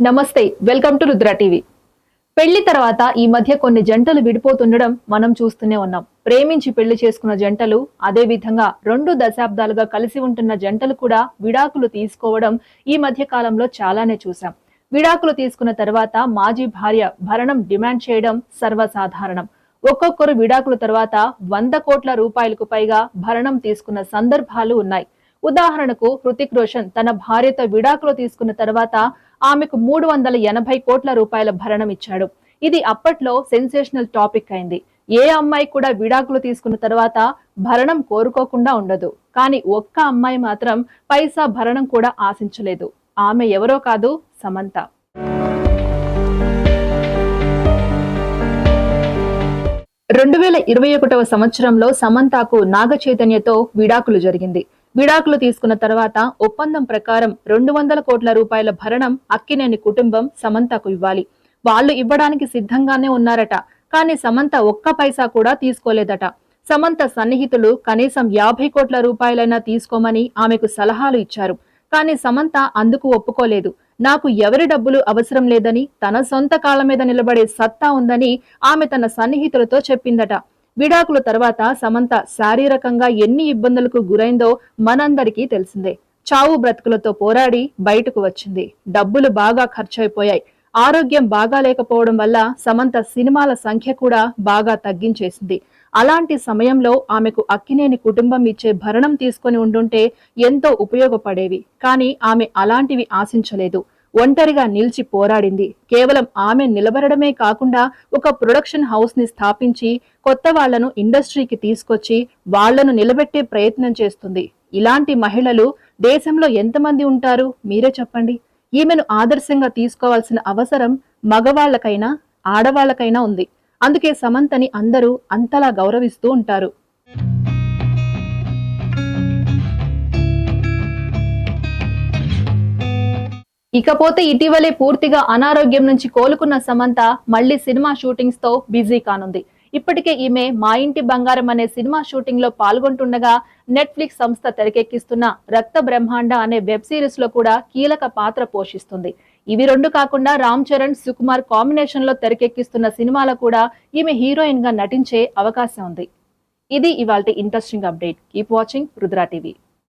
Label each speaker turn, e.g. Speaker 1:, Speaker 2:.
Speaker 1: నమస్తే welcome to Rudra TV. పెళ్ళి తర్వాత ఈ మధ్య కొన్ని జంటలు విడిపోతుండడం మనం చూస్తూనే ఉన్నాం. ప్రేమించి పెళ్ళి చేసుకున్న జంటలు అదే విధంగా రెండు దశాబ్దాలుగా కలిసి ఉంటున్న జంటలు కూడా విడాకులు తీసుకోవడం ఈ మధ్య కాలంలో చాలానే చూసాం విడాకులు తీసుకున్న తర్వాత మాజీ భార్య భరణం డిమాండ్ చేయడం సర్వసాధారణం. ఒక్కొక్కరు విడాకుల తర్వాత వంద కోట్ల రూపాయలకు పైగా భరణం తీసుకున్న సందర్భాలు ఉన్నాయి. ఉదాహరణకు హృతిక్ రోషన్ తన భార్యతో విడాకులు తీసుకున్న తర్వాత ఆమెకు మూడు వందల ఎనభై కోట్ల రూపాయల భరణం ఇచ్చాడు. ఇది అప్పట్లో సెన్సేషనల్ టాపిక్ అయింది. ఏ అమ్మాయి కూడా విడాకులు తీసుకున్న తర్వాత భరణం కోరుకోకుండా ఉండదు. కానీ ఒక్క అమ్మాయి మాత్రం పైసా భరణం కూడా ఆశించలేదు. ఆమె ఎవరో కాదు సమంత. రెండు వేల ఇరవై ఒకటవ సంవత్సరంలో సమంతకు నాగ చైతన్యతో విడాకులు జరిగింది. విడాకులు తీసుకున్న తర్వాత ఒప్పందం ప్రకారం రెండు వందల కోట్ల రూపాయల భరణం అక్కినేని కుటుంబం సమంతకు ఇవ్వాలి. వాళ్ళు ఇవ్వడానికి సిద్ధంగానే ఉన్నారట. కానీ సమంత ఒక్క పైసా కూడా తీసుకోలేదట. సమంత సన్నిహితులు కనీసం యాభై కోట్ల రూపాయలైనా తీసుకోమని ఆమెకు సలహాలు ఇచ్చారు. కానీ సమంత అందుకు ఒప్పుకోలేదు. నాకు ఎవరి డబ్బులు అవసరం లేదని తన సొంత కాళ్ళ మీద నిలబడే సత్తా ఉందని ఆమె తన సన్నిహితులతో చెప్పిందట. విడాకుల తర్వాత సమంత శారీరకంగా ఎన్ని ఇబ్బందులకు గురైందో మనందరికీ తెలిసిందే. చావు బ్రతుకులతో పోరాడి బయటకు వచ్చింది. డబ్బులు బాగా ఖర్చయిపోయాయి ఆరోగ్యం బాగా లేకపోవడం వల్ల సమంత సినిమాల సంఖ్య కూడా బాగా తగ్గించేసింది. అలాంటి సమయంలో ఆమెకు అక్కినేని కుటుంబం ఇచ్చే భరణం తీసుకొని ఉండుంటే ఎంతో ఉపయోగపడేవి. కానీ ఆమె అలాంటివి ఆశించలేదు. ఒంటరిగా నిలిచి పోరాడింది. కేవలం ఆమె నిలబడమే కాకుండా ఒక ప్రొడక్షన్ హౌస్ని స్థాపించి కొత్త వాళ్ళను ఇండస్ట్రీకి తీసుకొచ్చి వాళ్ళను నిలబెట్టే ప్రయత్నం చేస్తుంది. ఇలాంటి మహిళలు దేశంలో ఎంతమంది ఉంటారు? మీరే చెప్పండి. ఈమెను ఆదర్శంగా తీసుకోవాల్సిన అవసరం మగవాళ్ళకైనా ఆడవాళ్ళకైనా ఉంది. అందుకే సమంతని అందరూ అంతలా గౌరవిస్తూ ఉంటారు. ఇకపోతే ఇటీవలే పూర్తిగా అనారోగ్యం నుంచి కోలుకున్న సమంత మళ్ళీ సినిమా షూటింగ్స్తో బిజీ కానుంది. ఇప్పటికే ఈమె మా ఇంటి బంగారం అనే సినిమా షూటింగ్లో పాల్గొంటుండగా నెట్ఫ్లిక్స్ సంస్థ తెరకెక్కిస్తున్న రక్త బ్రహ్మాండ అనే వెబ్ సిరీస్లో కూడా కీలక పాత్ర పోషిస్తుంది. ఇవి రెండు కాకుండా రామ్ చరణ్ సుకుమార్ కాంబినేషన్లో తెరకెక్కిస్తున్న సినిమాలో కూడా ఈమె హీరోయిన్గా నటించే అవకాశం ఉంది. ఇది ఇవాళ interesting update. Keep watching Rudra TV.